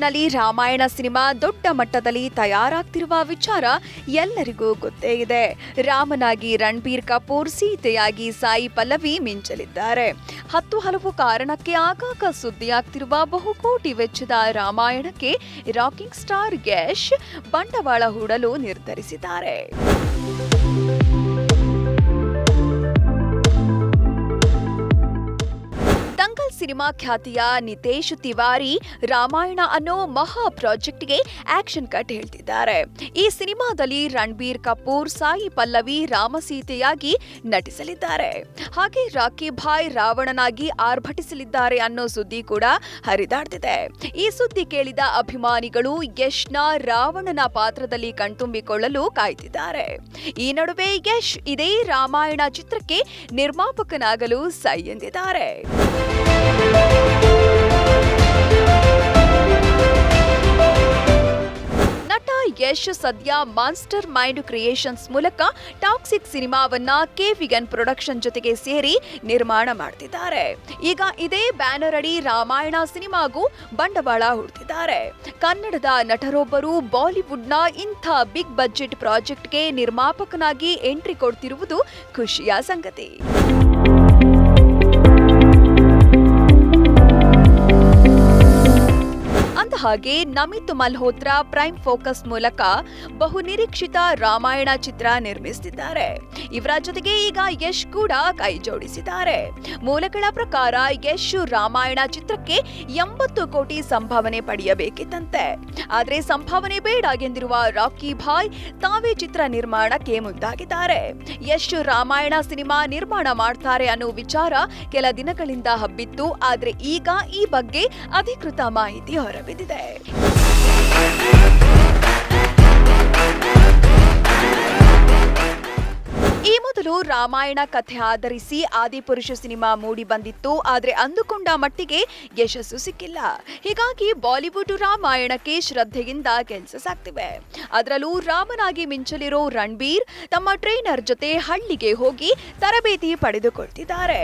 ಬಾಲಿವುಡ್ನಲ್ಲಿ Ramayana cinema ದೊಡ್ಡ ಮಟ್ಟದಲ್ಲಿ ತಯಾರಾಗ್ತಿರುವ ವಿಚಾರ ಎಲ್ಲರಿಗೂ ಗೊತ್ತೇ ಇದೆ. ರಾಮನಾಗಿ ರಣಬೀರ್ ಕಪೂರ್ ಸೀತೆಯಾಗಿ ಸಾಯಿ ಪಲ್ಲವಿ ಮಿಂಚಲಿದ್ದಾರೆ. ಹತ್ತು ಹಲವು ಕಾರಣಕ್ಕೆ ಆಗಾಗ ಸುದ್ದಿಯಾಗ್ತಿರುವ ಬಹುಕೋಟಿ ವೆಚ್ಚದ ರಾಮಾಯಣಕ್ಕೆ ರಾಕಿಂಗ್ ಸ್ಟಾರ್ ಯಶ್ ಬಂಡವಾಳ ಹೂಡಲು ನಿರ್ಧರಿಸಿದ್ದಾರೆ. ಸಿನಿಮಾ ಖ್ಯಾತಿಯ ನಿತೇಶ್ ತಿವಾರಿ ರಾಮಾಯಣ ಅನ್ನೋ ಮಹಾ ಪ್ರಾಜೆಕ್ಟ್ಗೆ ಆಕ್ಷನ್ ಕಟ್ ಹೇಳ್ತಿದ್ದಾರೆ. ಈ ಸಿನಿಮಾದಲ್ಲಿ ರಣಬೀರ್ ಕಪೂರ್, ಸಾಯಿ ಪಲ್ಲವಿ, ರಾಮಸೀತೆಯಾಗಿ ನಟಿಸಲಿದ್ದಾರೆ. ಹಾಗೆ ರಾಕಿ ಭಾಯ್ ರಾವಣನಾಗಿ ಆರ್ಭಟಿಸಲಿದ್ದಾರೆ ಅನ್ನೋ ಸುದ್ದಿ ಕೂಡ ಹರಿದಾಡ್ತಿದೆ. ಈ ಸುದ್ದಿ ಕೇಳಿದ ಅಭಿಮಾನಿಗಳು ಯಶ್ನ ರಾವಣನ ಪಾತ್ರದಲ್ಲಿ ಕಣ್ತುಂಬಿಕೊಳ್ಳಲು ಕಾಯ್ತಿದ್ದಾರೆ. ಈ ನಡುವೆ ಯಶ್ ಇದೇ ರಾಮಾಯಣ ಚಿತ್ರಕ್ಕೆ ನಿರ್ಮಾಪಕನಾಗಲು ಸೈ ಎಂದಿದ್ದಾರೆ. ಯಶ್ ಸದ್ಯ ಮಾನ್ಸ್ಟರ್ ಮೈಂಡ್ ಕ್ರಿಯೇಷನ್ಸ್ ಮೂಲಕ ಟಾಕ್ಸಿಕ್ ಸಿನಿಮಾವನ್ನ ಕೆ ವಿಗನ್ ಪ್ರೊಡಕ್ಷನ್ ಜೊತೆಗೆ ಸೇರಿ ನಿರ್ಮಾಣ ಮಾಡ್ತಿದ್ದಾರೆ. ಈಗ ಇದೇ ಬ್ಯಾನರ್ ಅಡಿ ರಾಮಾಯಣ ಸಿನಿಮಾಗೂ ಬಂಡವಾಳ ಹೂಡ್ತಿದ್ದಾರೆ. ಕನ್ನಡದ ನಟರೊಬ್ಬರು ಬಾಲಿವುಡ್ನ ಇಂಥ ಬಿಗ್ ಬಜೆಟ್ ಪ್ರಾಜೆಕ್ಟ್ಗೆ ನಿರ್ಮಾಪಕನಾಗಿ ಎಂಟ್ರಿ ಕೊಡ್ತಿರುವುದು ಖುಷಿಯ ಸಂಗತಿ. ಅಂದಹಾಗೆ ನಮಿತ್ ಮಲ್ಹೋತ್ರಾ ಪ್ರೈಮ್ ಫೋಕಸ್ ಮೂಲಕ ಬಹುನಿರೀಕ್ಷಿತ ರಾಮಾಯಣ ಚಿತ್ರ ನಿರ್ಮಿಸುತ್ತಿದ್ದಾರೆ ಇವರ ಜೊತೆಗೆ ಈಗ ಯಶ್ ಕೂಡ ಕೈ ಜೋಡಿಸಿದ್ದಾರೆ. ಮೂಲಗಳ ಪ್ರಕಾರ ಯಶ್ ರಾಮಾಯಣ ಚಿತ್ರಕ್ಕೆ ಎಂಬತ್ತು ಕೋಟಿ ಸಂಭಾವನೆ ಪಡೆಯಬೇಕಿತ್ತಂತೆ. ಆದರೆ ಸಂಭಾವನೆ ಬೇಡ ಎಂದಿರುವ ರಾಕಿ ಭಾಯ್ ತಾವೇ ಚಿತ್ರ ನಿರ್ಮಾಣಕ್ಕೆ ಮುಂದಾಗಿದ್ದಾರೆ. ಯಶ್ ರಾಮಾಯಣ ಸಿನಿಮಾ ನಿರ್ಮಾಣ ಮಾಡ್ತಾರೆ ಅನ್ನೋ ವಿಚಾರ ಕೆಲ ದಿನಗಳಿಂದ ಹಬ್ಬಿತ್ತು. ಆದರೆ ಈಗ ಈ ಬಗ್ಗೆ ಅಧಿಕೃತ ಮಾಹಿತಿ ಹೊರಬಿದ್ದಿದೆ. ಈ ಮೊದಲು ರಾಮಾಯಣ ಕಥೆ ಆಧರಿಸಿ ಆದಿಪುರುಷ ಸಿನಿಮಾ ಮೂಡಿ ಬಂದಿತ್ತು, ಆದರೆ ಅಂದುಕೊಂಡ ಮಟ್ಟಿಗೆ ಯಶಸ್ಸು ಸಿಕ್ಕಿಲ್ಲ. ಹೀಗಾಗಿ ಬಾಲಿವುಡ್ ರಾಮಾಯಣಕ್ಕೆ ಶ್ರದ್ಧೆಯಿಂದ ಕೆಲಸ ಸಾಕ್ತಿವೆ. ಅದರಲ್ಲೂ ರಾಮನಾಗಿ ಮಿಂಚಲಿರೋ ರಣಬೀರ್ ತಮ್ಮ ಟ್ರೈನರ್ ಜೊತೆ ಹಳ್ಳಿಗೆ ಹೋಗಿ ತರಬೇತಿ ಪಡೆದುಕೊಳ್ತಿದ್ದಾರೆ.